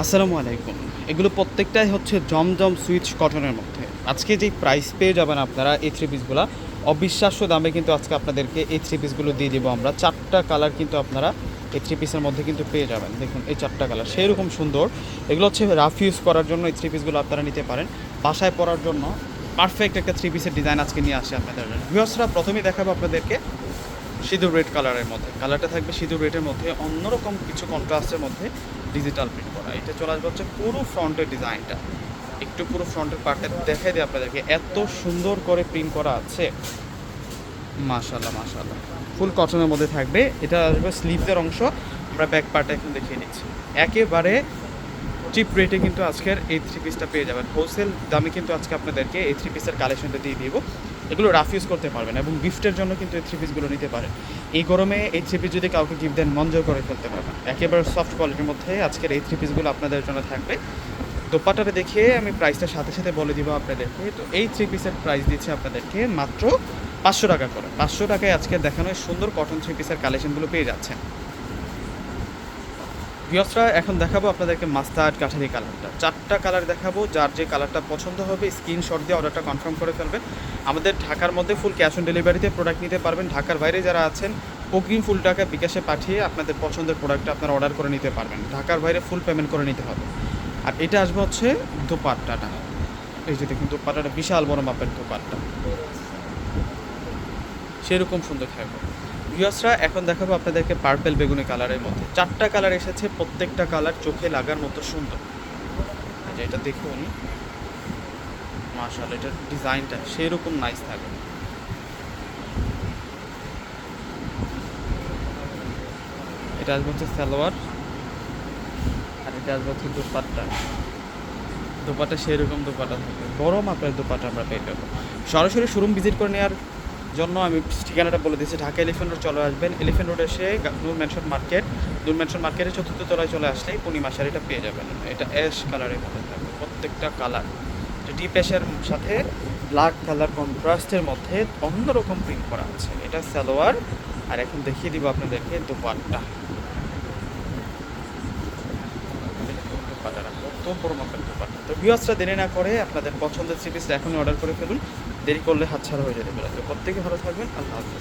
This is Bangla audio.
আসসালামু আলাইকুম। এগুলো প্রত্যেকটাই হচ্ছে জমজম সুইচ কটনের মধ্যে। আজকে যেই প্রাইস পেয়ে যাবেন আপনারা এই থ্রি পিসগুলো অবিশ্বাস্য দামে কিন্তু আজকে আপনাদেরকে এই থ্রি পিসগুলো দিয়ে দেবো আমরা। চারটা কালার কিন্তু আপনারা এই থ্রি পিসের মধ্যে কিন্তু পেয়ে যাবেন। দেখুন, এই চারটা কালার সেই রকম সুন্দর। এগুলো হচ্ছে রাফ ইউজ করার জন্য এই থ্রি পিসগুলো আপনারা নিতে পারেন। বাসায় পরার জন্য পারফেক্ট একটা থ্রি পিসের ডিজাইন আজকে নিয়ে আসে আপনাদের। ভিউয়ার্সরা প্রথমেই দেখাবো আপনাদেরকে সিঁদুর রেড কালারের মধ্যে। কালারটা থাকবে সিঁদুর রেডের মধ্যে। অন্যরকম কিছু কন্ট্রাস্টের মধ্যে ডিজিটাল প্রিন্ট করা। এটা চলে আসবে হচ্ছে পুরো ফ্রন্টের ডিজাইনটা। একটু পুরো ফ্রন্টের পার্টটা দেখাই দিই আপনাদেরকে। এত সুন্দর করে প্রিন্ট করা আছে। মাশাল্লাহ মাশাল্লাহ ফুল কটনের মধ্যে থাকবে। এটা আসবে স্লিভসের অংশ। আমরা ব্যাক পার্টটা এখন দেখিয়ে নিচ্ছি। একেবারে চিপ রেটে কিন্তু আজকের এই থ্রি পিসটা পেয়ে যাবেন। হোলসেল দামে কিন্তু আজকে আপনাদেরকে এই থ্রি পিসের কালেকশনটা দিয়ে দিব। এগুলো রাফ ইউজ করতে পারবেন এবং গিফটের জন্য কিন্তু এই থ্রি পিসগুলো নিতে পারেন। এই গরমে এই থ্রি পিস যদি কাউকে গিফট দেন জয় করে ফেলতে পারবেন। একেবারে সফট কোয়ালিটির মধ্যে আজকের এই থ্রি পিসগুলো আপনাদের জন্য থাকবে। দোপাটাটা দেখে আমি প্রাইসটা সাথে সাথে বলে দিব আপনাদেরকে। তো এই থ্রি পিসের প্রাইস দিচ্ছে আপনাদেরকে মাত্র পাঁচশো টাকা করে। পাঁচশো টাকায় আজকে দেখানো সুন্দর কটন থ্রি পিসের কালেকশনগুলো পেয়ে যাচ্ছেন। ভিওসরা এখন দেখাবো আপনাদেরকে মাস্টার্ড কাঠারি কালারটা চারটা কালার দেখাবো, যার যে কালারটা পছন্দ হবে স্ক্রিনশট দিয়ে অর্ডারটা কনফার্ম করে ফেলবেন। আমাদের ঢাকার মধ্যে ফুল ক্যাশ অন ডেলিভারিতে প্রোডাক্ট নিতে পারবেন। ঢাকার বাইরে যারা আছেন, অগ্রিম ফুল টাকা বিকাশে পাঠিয়ে আপনাদের পছন্দের প্রোডাক্টটা আপনারা অর্ডার করে নিতে পারবেন। ঢাকার বাইরে ফুল পেমেন্ট করে নিতে হবে। আর এটা আসবে হচ্ছে দোপাট্টাটা। এই যে দেখুন, দোপাট্টাটা বিশাল বড় মাপের দোপাট্টা। সেরকম সুন্দর থাকবে। ভিউয়ার্সরা এখন দেখাবো আপনাদেরকে পার্পেল বেগুনি কালারের মধ্যে। চারটা কালার এসেছে, প্রত্যেকটা কালার চোখে লাগার মতো সুন্দর। যে এটা দেখুন। মাশাআল্লাহ, এটার ডিজাইনটা সেরকম নাইস থাকবে এটা আসবে হচ্ছে সালোয়ার, আর এটা আসবে হচ্ছে দুপাট্টা। দোপাটা সেরকম দোপাটা থাকবে। বড় মাপের দোপাটা আমরা পেয়ে যাব। সরাসরি শোরুম ভিজিট করে নেওয়ার জন্য আমি ঠিকানাটা বলে দিচ্ছি ঢাকা এলিফেন্ট রোড চলে আসবেন। এলিফেন্ট রোড এসে Noor mansion market Noor mansion মার্কেটের চতুর্থ তলায় চলে আসলেই পূর্ণিমা শাড়িটা পেয়ে যাবেন। এটা অ্যাশ কালারের মধ্যে থাকবে, প্রত্যেকটা কালার ডিপ অ্যাশের সাথে ব্ল্যাক কালার কন্ট্রাস্টের মধ্যে অন্যরকম প্রিন্ট করা আছে। এটা সালোয়ার, আর এখন দেখিয়ে দিব আপনাদেরকে দোপাট্টা। কত বড় মাপের ব্যাপার। তো ভিউয়ার্সরা দেরি না করে আপনাদের পছন্দের সিরিজটা এখনই অর্ডার করে ফেলুন। দেরি করলে হাতছাড়া হয়ে যেতে পারে। তো প্রত্যেকে ভালো থাকবেন। আল্লাহ হাফিজ।